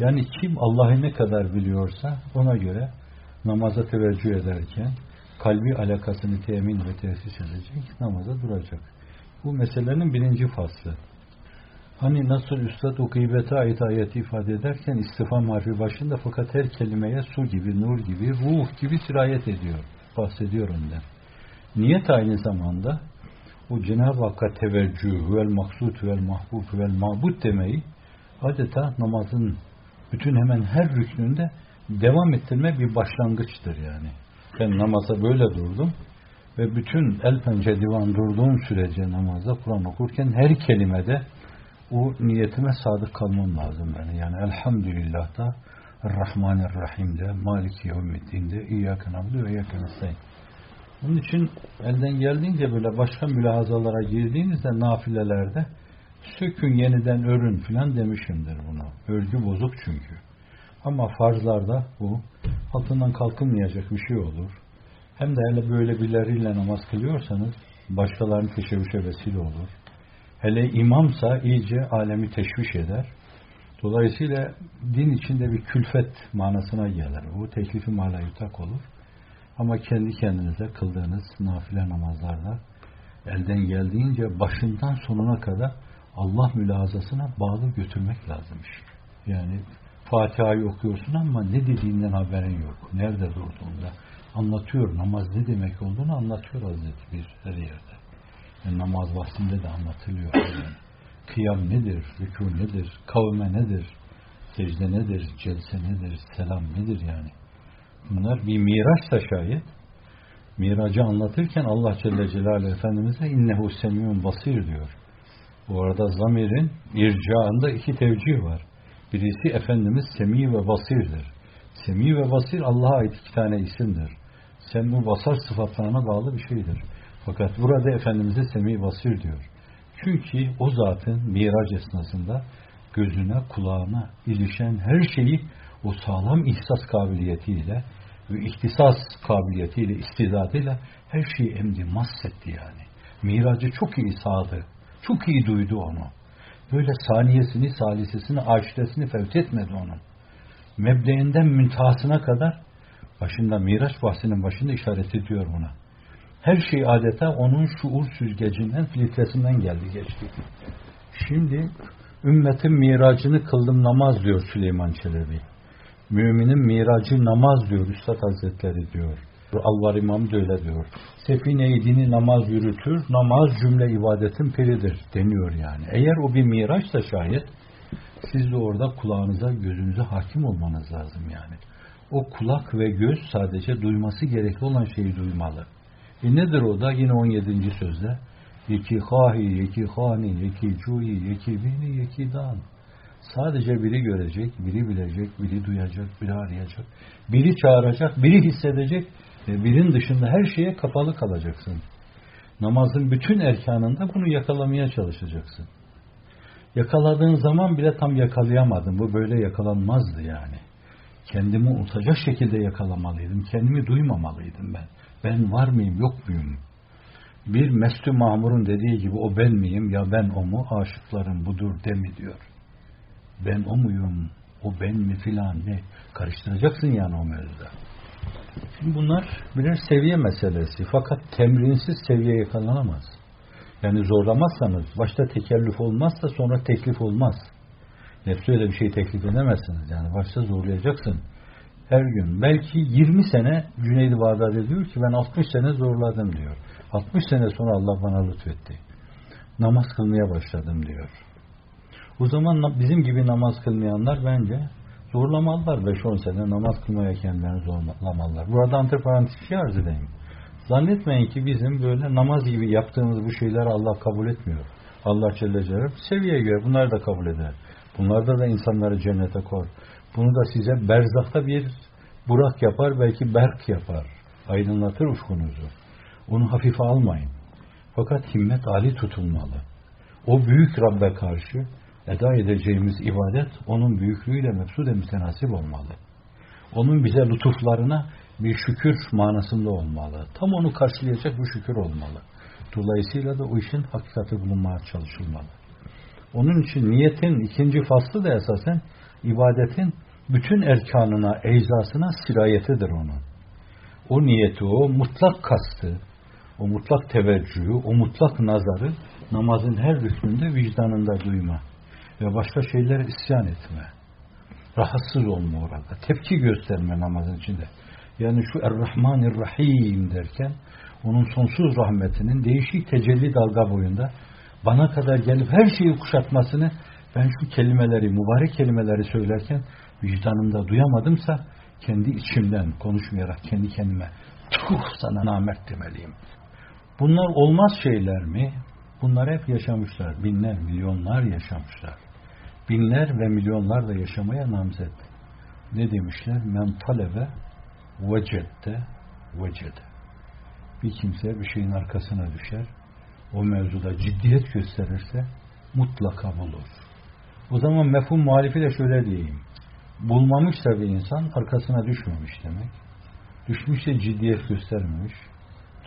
Yani kim Allah'ı ne kadar biliyorsa ona göre namaza teveccüh ederken kalbi alakasını temin ve tesis edecek, namaza duracak. Bu meselenin birinci faslı. Hani nasıl Üstad o gıybete ait ayeti ifade ederken istifam harfi başında fakat her kelimeye su gibi, nur gibi, ruh gibi sirayet ediyor. Bahsediyor ondan. Niyet aynı zamanda o Cenab-ı Hakk'a teveccüh, vel maksud, vel mahbub, vel mabud demeyi adeta namazın bütün hemen her rüknünde devam ettirme bir başlangıçtır yani. Ben namaza böyle durdum ve bütün el pençe divan durduğum sürece namazda Kur'an okurken her kelimede o niyetime sadık kalmam lazım yani. Yani elhamdülillah da Rahmanirrahim'de, Maliki Yevmiddin'de, İyyâke nabdu ve İyyâke nestaîn. Bunun için elden geldiğince böyle başka mülahazalara girdiğinizde nafilelerde sökün yeniden örün filan demişimdir buna. Örgü bozuk çünkü. Ama farzlarda bu altından kalkınmayacak bir şey olur. Hem de hele böyle birileriyle namaz kılıyorsanız başkalarının teşebbüse vesile olur. Hele imamsa iyice alemi teşviş eder. Dolayısıyla din içinde bir külfet manasına gelir. Bu teklifi mala yutak olur. Ama kendi kendinize kıldığınız nafile namazlarda elden geldiğince başından sonuna kadar Allah mülazasına bağlı götürmek lazımmış. Yani Fatiha'yı okuyorsun ama ne dediğinden haberin yok. Nerede durduğunda. Anlatıyor. Namaz ne demek olduğunu anlatıyor Hazreti bir her yerde. Yani namaz vaktinde de anlatılıyor. Yani. Kıyam nedir? Rükû nedir? Kavme nedir? Secde nedir? Celse nedir? Selam nedir yani? Bunlar bir miraçsa şayet miracı anlatırken Allah Celle Celaluhu Efendimiz'e innehu semiyun basir diyor. Bu arada zamirin ircaında iki tevcih var. Birisi Efendimiz Semi ve Basir'dir. Semi ve Basir Allah'a ait iki tane isimdir. Semmi basar sıfatlarına bağlı bir şeydir. Fakat burada Efendimiz'e Semi Basir diyor. Çünkü o zatın miraç esnasında gözüne, kulağına ilişen her şeyi o sağlam ihsas kabiliyetiyle ve ihtisas kabiliyetiyle, istidadıyla her şeyi emdi, mahsetti yani. Miracı çok iyi sağdı. Çok iyi duydu onu. Böyle saniyesini, salisesini, aşiresini fevt etmedi onun. Mebdeinden müntahasına kadar başında Miraç bahsinin başında işaret ediyor buna. Her şey adeta onun şuur süzgecinden, filtresinden geldi geçti. Şimdi ümmetin miracını kıldım namaz diyor Süleyman Çelebi. Müminin miracı namaz diyor Üstad Hazretleri diyor. Allah İmam da öyle diyor. Sefine-i dini namaz yürütür, namaz cümle ibadetin piridir deniyor yani. Eğer o bir miraçsa şayet siz de orada kulağınıza, gözünüze hakim olmanız lazım yani. O kulak ve göz sadece duyması gerekli olan şeyi duymalı. E nedir o da? Yine 17. sözde. Yeki hahi, yeki hani, yeki cuhi, yeki bini, yeki dan. Sadece biri görecek, biri bilecek, biri duyacak, biri arayacak, biri çağıracak, biri hissedecek birin dışında her şeye kapalı kalacaksın. Namazın bütün erkanında bunu yakalamaya çalışacaksın. Yakaladığın zaman bile tam yakalayamadın. Bu böyle yakalanmazdı yani. Kendimi unutacak şekilde yakalamalıydım. Kendimi duymamalıydım ben. Ben var mıyım, yok muyum? Bir Mestü Mahmur'un dediği gibi o ben miyim ya ben o mu? Aşıklarım budur demi diyor. Ben o muyum? O ben mi filan ne? Karıştıracaksın yani o mevzuda. Şimdi bunlar birer seviye meselesi. Fakat temrinsiz seviye yakalanamaz. Yani zorlamazsanız, başta tekellüf olmazsa sonra teklif olmaz. Nefsi öyle bir şey teklif edemezsiniz. Yani başta zorlayacaksın. Her gün. Belki 20 sene Cüneydi diyor ki ben 60 sene zorladım diyor. 60 sene sonra Allah bana lütfetti. Namaz kılmaya başladım diyor. O zaman bizim gibi namaz kılmayanlar bence zorlamalılar 5-10 sene namaz kılmaya kendilerini zorlamalılar. Burada antiparantez şey arz edeyim. Zannetmeyin ki bizim böyle namaz gibi yaptığımız bu şeyleri Allah kabul etmiyor. Allah Celle Celaluhu seviyeye göre bunları da kabul eder. Bunlarda da insanları cennete kor. Bunu da size berzakta bir burak yapar, belki berk yapar. Aydınlatır ufkunuzu. Onu hafife almayın. Fakat himmet ali tutulmalı. O büyük Rabbe karşı eda edeceğimiz ibadet onun büyüklüğüyle mefsude mütenasip olmalı. Onun bize lütuflarına bir şükür manasında olmalı. Tam onu karşılayacak bu şükür olmalı. Dolayısıyla da o işin hakikati bulunmaya çalışılmalı. Onun için niyetin ikinci faslı da esasen ibadetin bütün erkanına, eczasına sirayetidir onun. O niyeti, o mutlak kastı, o mutlak teveccühü, o mutlak nazarı namazın her rüknünde vicdanında duyma ve başka şeylere isyan etme. Rahatsız olma orada. Tepki gösterme namazın içinde. Yani şu Er-Rahmanir-Rahim derken onun sonsuz rahmetinin değişik tecelli dalga boyunda bana kadar gelip her şeyi kuşatmasını ben şu kelimeleri, mübarek kelimeleri söylerken vicdanımda duyamadımsa kendi içimden konuşmayarak kendi kendime tuh sana namert demeliyim. Bunlar olmaz şeyler mi? Bunlar hep yaşamışlar. Binler, milyonlar yaşamışlar. Binler ve milyonlar da yaşamaya namzet. Ne demişler? Men talebe vecette vecede. Bir kimse bir şeyin arkasına düşer. O mevzuda ciddiyet gösterirse mutlaka bulur. O zaman mefhum muhalifi de şöyle diyeyim. Bulmamışsa bir insan arkasına düşmemiş demek. Düşmüşse ciddiyet göstermemiş.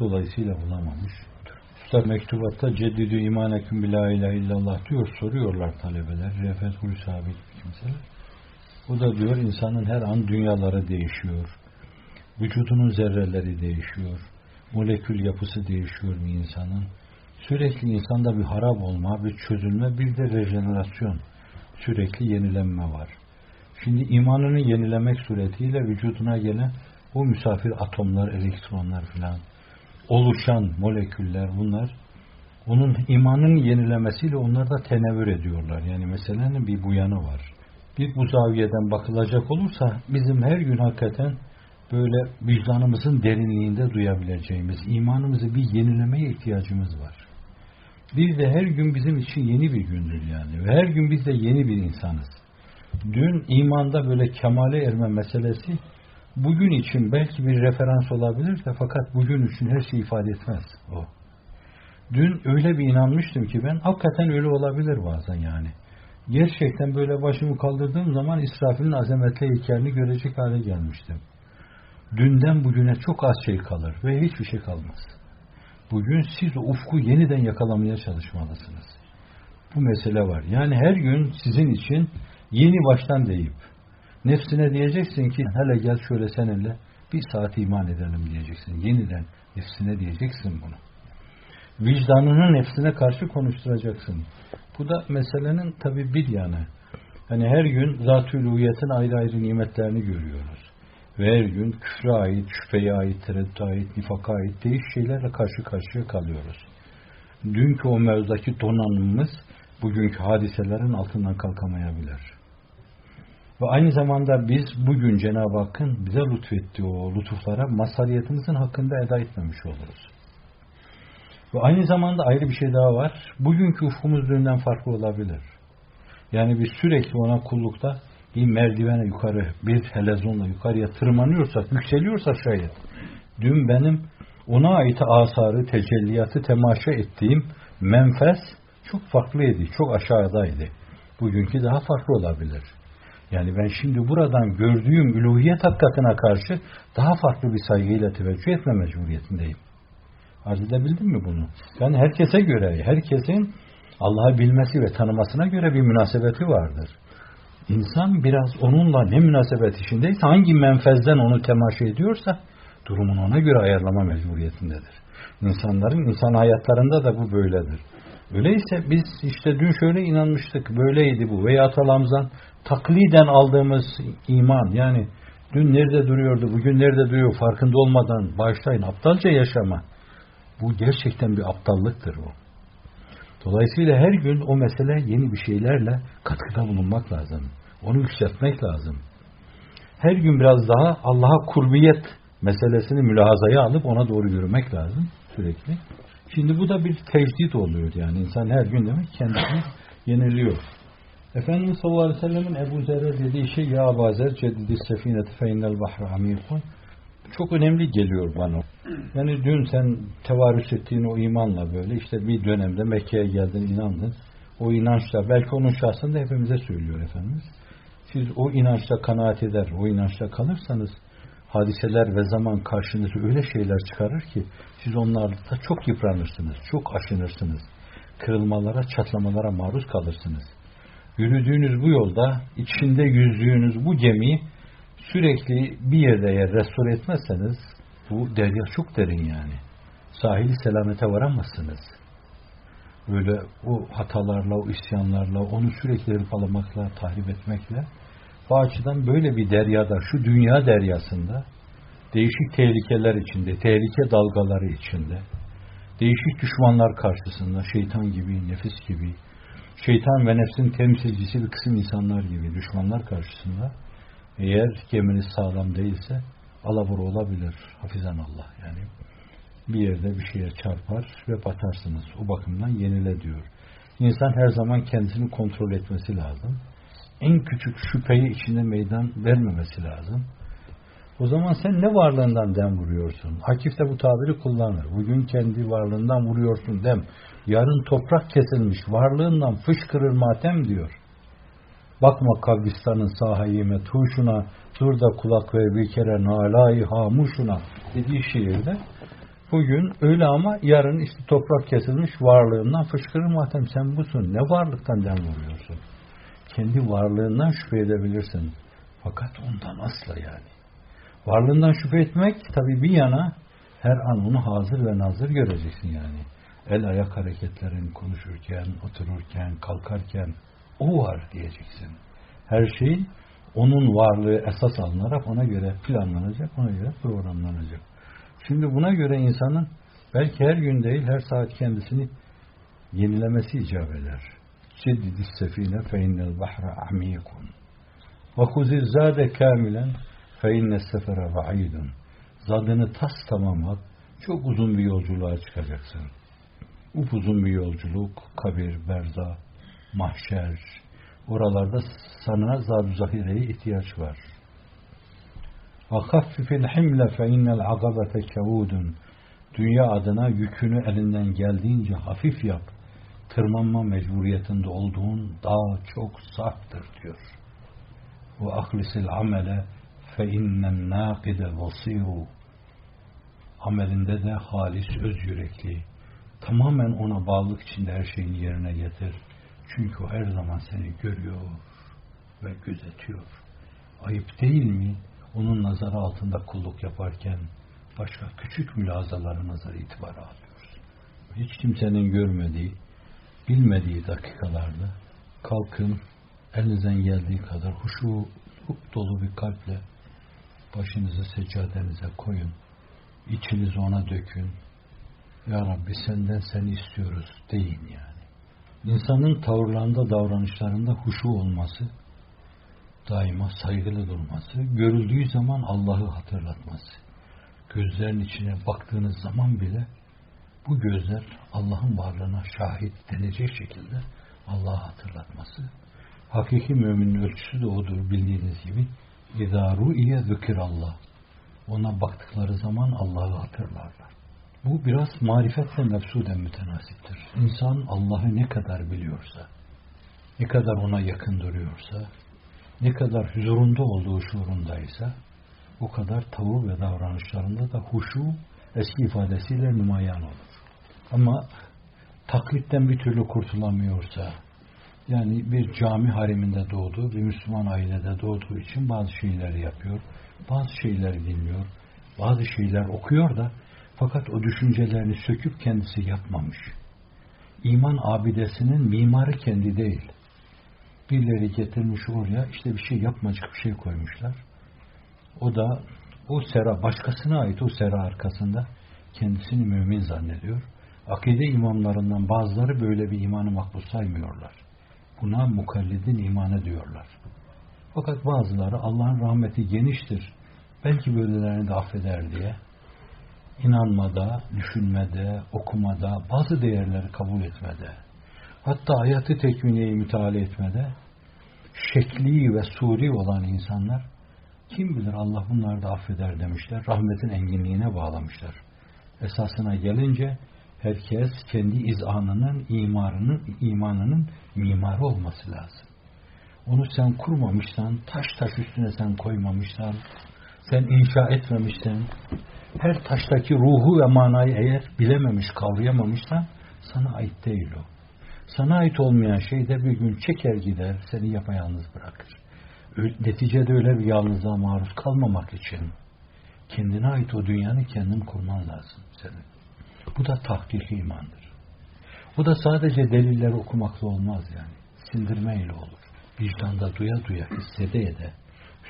Dolayısıyla bulamamış. Üstad mektubatta ceddidü imaneküm bila ilahe illallah diyor. Soruyorlar talebeler. Refet Hulusi sabit kimseler. O da diyor insanın her an dünyaları değişiyor. Vücudunun zerreleri değişiyor. Molekül yapısı değişiyor mu insanın? Sürekli insanda bir harap olma, bir çözülme, bir de rejenerasyon. Sürekli yenilenme var. Şimdi imanını yenilemek suretiyle vücuduna gelen o misafir atomlar, elektronlar filan oluşan moleküller bunlar onun imanını yenilemesiyle onlar da tenevür ediyorlar. Yani meselenin bir bu yanı var. Bir bu zaviyeden bakılacak olursa bizim her gün hakikaten böyle vicdanımızın derinliğinde duyabileceğimiz, imanımızı bir yenilemeye ihtiyacımız var. Bir de her gün bizim için yeni bir gündür yani. Ve her gün biz de yeni bir insanız. Dün imanda böyle kemale erme meselesi bugün için belki bir referans olabilir de fakat bugün için her şeyi ifade etmez o. Dün öyle bir inanmıştım ki ben hakikaten öyle olabilir bazen yani. Gerçekten böyle başımı kaldırdığım zaman İsrafil'in azametli heykelini görecek hale gelmiştim. Dünden bugüne çok az şey kalır ve hiçbir şey kalmaz. Bugün siz ufku yeniden yakalamaya çalışmalısınız. Bu mesele var. Yani her gün sizin için yeni baştan deyip nefsine diyeceksin ki hele gel şöyle seninle bir saat iman edelim diyeceksin. Yeniden nefsine diyeceksin bunu. Vicdanının nefsine karşı konuşturacaksın. Bu da meselenin tabi bir yanı. Hani her gün zat-ı ayrı ayrı nimetlerini görüyoruz. Ve her gün küfre ait, şüpheye ait, tereddüte ait, nifaka ait değiş şeylerle karşı karşıya kalıyoruz. Dünkü o mevzdaki donanımımız bugünkü hadiselerin altından kalkamayabilir. Ve aynı zamanda biz bugün Cenab-ı Hakk'ın bize lütfettiği o lütuflara mazhariyetimizin hakkında eda etmemiş oluruz. Ve aynı zamanda ayrı bir şey daha var. Bugünkü ufkumuz dünden farklı olabilir. Yani biz sürekli ona kullukta bir merdivene yukarı, bir helezonla yukarıya tırmanıyorsak, yükseliyorsak şayet, dün benim ona ait asarı, tecelliyatı temaşa ettiğim menfes çok farklıydı, çok aşağıdaydı. Bugünkü daha farklı olabilir. Yani ben şimdi buradan gördüğüm üluhiyet hakikatine karşı daha farklı bir saygıyla teveccüh etme mecburiyetindeyim. Arz edebildim mi bunu? Yani herkese göre, herkesin Allah'ı bilmesi ve tanımasına göre bir münasebeti vardır. İnsan biraz onunla ne münasebet içindeyse, hangi menfezden onu temaşa ediyorsa, durumunu ona göre ayarlama mecburiyetindedir. İnsanların, insan hayatlarında da bu böyledir. Öyleyse biz işte dün şöyle inanmıştık, böyleydi bu veya atalarımızdan takliden aldığımız iman, yani dün nerede duruyordu, bugün nerede duruyor farkında olmadan başlayın aptalca yaşama. Bu gerçekten bir aptallıktır bu. Dolayısıyla her gün o mesele yeni bir şeylerle katkıda bulunmak lazım. Onu yükseltmek lazım. Her gün biraz daha Allah'a kurbiyet meselesini mülahazaya alıp ona doğru yürümek lazım sürekli. Şimdi bu da bir tecdit oluyor yani insan her gün demek kendisini yeniliyor. Efendimiz sallallahu aleyhi ve sellemin Ebu Zer'e dediği şey ya Abazer ceddidi sefineti fe innel bahre amikun çok önemli geliyor bana. Yani dün sen tevarüs ettiğin o imanla böyle işte bir dönemde Mekke'ye geldin inandın. O inançla belki onun şahsında hepimize söylüyor Efendimiz. Siz o inançla kanaat eder, o inançla kalırsanız hadiseler ve zaman karşınıza öyle şeyler çıkarır ki siz onlarla çok yıpranırsınız, çok aşınırsınız. Kırılmalara, çatlamalara maruz kalırsınız. yürüdüğünüz bu yolda, içinde yüzdüğünüz bu gemiyi sürekli bir yerde eğer restore etmezseniz bu derya çok derin yani. Sahili selamete varamazsınız. Böyle o hatalarla, o isyanlarla, onu sürekli hırpalamakla, tahrip etmekle o açıdan böyle bir deryada, şu dünya deryasında değişik tehlikeler içinde, tehlike dalgaları içinde, değişik düşmanlar karşısında, şeytan gibi, nefis gibi, şeytan ve nefsin temsilcisi bir kısım insanlar gibi düşmanlar karşısında eğer geminiz sağlam değilse alabur olabilir. Hafizan Allah yani. Bir yerde bir şeye çarpar ve batarsınız. O bakımdan yenile diyor. İnsan her zaman kendisini kontrol etmesi lazım. En küçük şüpheyi içinde meydan vermemesi lazım. O zaman sen ne varlığından dem vuruyorsun? Akif de bu tabiri kullanır. Bugün kendi varlığından vuruyorsun dem. Yarın toprak kesilmiş. Varlığından fışkırır matem diyor. Bakma kabristanın sahayime tuşuna, dur da kulak ver bir kere nalayı hamuşuna dediği şiirde. Bugün öyle ama yarın işte toprak kesilmiş varlığından fışkırır matem sen busun. Ne varlıktan dem vuruyorsun? Kendi varlığından şüphe edebilirsin. Fakat ondan asla yani. Varlığından şüphe etmek tabi bir yana her an onu hazır ve nazır göreceksin yani. El ayak hareketlerin konuşurken, otururken, kalkarken o var diyeceksin. Her şeyin onun varlığı esas alınarak ona göre planlanacak, ona göre programlanacak. Şimdi buna göre insanın belki her gün değil her saat kendisini yenilemesi icap eder. Ceddidis sefine fe innel bahra amiyekun. Ve kuzil zade kamilen fe inne sefere ba'idun. Zadını tas tamam al. Çok uzun bir yolculuğa çıkacaksın. Upuzun bir yolculuk, kabir, berza, mahşer. Oralarda sana zad zahireye ihtiyaç var. وَخَفِّفِ الْحِمْلَ فَاِنَّ الْعَقَبَةَ كَوُودٌ Dünya adına yükünü elinden geldiğince hafif yap. tırmanma mecburiyetinde olduğun daha çok sarttır diyor. Ve ahlisil amele fe innen nakide vasiru amelinde de halis öz yürekli tamamen ona bağlılık içinde her şeyin yerine getir. Çünkü o her zaman seni görüyor ve gözetiyor. Ayıp değil mi? Onun nazarı altında kulluk yaparken başka küçük mülazalarımıza itibar alıyoruz. Hiç kimsenin görmediği, bilmediği dakikalarda kalkın, elinizden geldiği kadar huşu dolu bir kalple başınızı seccadenize koyun. İçinizi ona dökün. Ya Rabbi senden seni istiyoruz deyin yani. İnsanın tavırlarında, davranışlarında huşu olması, daima saygılı durması, görüldüğü zaman Allah'ı hatırlatması. Gözlerin içine baktığınız zaman bile bu gözler Allah'ın varlığına şahit denecek şekilde Allah'ı hatırlatması. Hakiki müminin ölçüsü de odur bildiğiniz gibi. İzâ ru'iye zükirallah. Ona baktıkları zaman Allah'ı hatırlarlar. Bu biraz marifetle nefsuden mütenasiptir. İnsan Allah'ı ne kadar biliyorsa, ne kadar ona yakın duruyorsa, ne kadar huzurunda olduğu şuurundaysa, o kadar tavır ve davranışlarında da huşu eski ifadesiyle nümayan olur. Ama taklitten bir türlü kurtulamıyorsa, yani bir cami hariminde doğdu, bir Müslüman ailede doğduğu için bazı şeyleri yapıyor, bazı şeyleri dinliyor, bazı şeyler okuyor da fakat o düşüncelerini söküp kendisi yapmamış. İman abidesinin mimarı kendi değil. Birileri getirmiş oraya işte bir şey yapmacık bir şey koymuşlar. O da o sera başkasına ait o sera arkasında kendisini mümin zannediyor. Akide imamlarından bazıları böyle bir imanı makbul saymıyorlar. Buna mukallidin imanı diyorlar. Fakat bazıları Allah'ın rahmeti geniştir. Belki böylelerini de affeder diye inanmada, düşünmede, okumada, bazı değerleri kabul etmede, hatta hayatı tekvineyi müteala etmede, şekli ve suri olan insanlar, kim bilir Allah bunları da affeder demişler, rahmetin enginliğine bağlamışlar. Esasına gelince, herkes kendi izanının, imarının, imanının mimarı olması lazım. Onu sen kurmamışsan, taş taş üstüne sen koymamışsan, sen inşa etmemişsen, her taştaki ruhu ve manayı eğer bilememiş, kavrayamamışsan sana ait değil o. Sana ait olmayan şey de bir gün çeker gider, seni yapayalnız bırakır. Neticede öyle bir yalnızlığa maruz kalmamak için kendine ait o dünyanı kendin kurman lazım senin. Bu da tahkiki imandır. Bu da sadece delilleri okumakla olmaz yani. Sindirmeyle olur. Vicdanda duya duya, hissede de.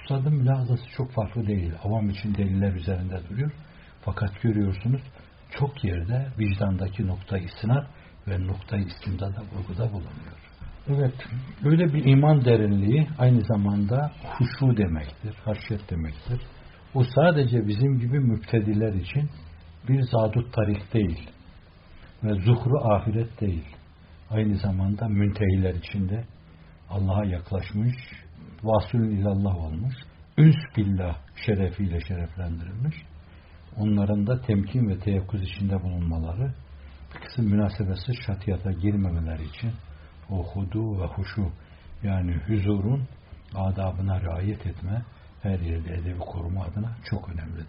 Üstadın mülazası çok farklı değil. Avam için deliller üzerinde duruyor. Fakat görüyorsunuz çok yerde vicdandaki nokta istinat ve nokta istimdada vurguda bulunuyor. Evet, böyle bir iman derinliği aynı zamanda huşu demektir, haşyet demektir. O sadece bizim gibi müptediler için bir zadut tarih değil ve zuhru ahiret değil. Aynı zamanda müntehiler içinde Allah'a yaklaşmış, vasülün ilallah olmuş, üns billah şerefiyle şereflendirilmiş, onların da temkin ve teyakkuz içinde bulunmaları, bir kısım münasebetsiz şatiyata girmemeleri için o hudu ve huşu yani huzurun adabına riayet etme her yerde edebi koruma adına çok önemli.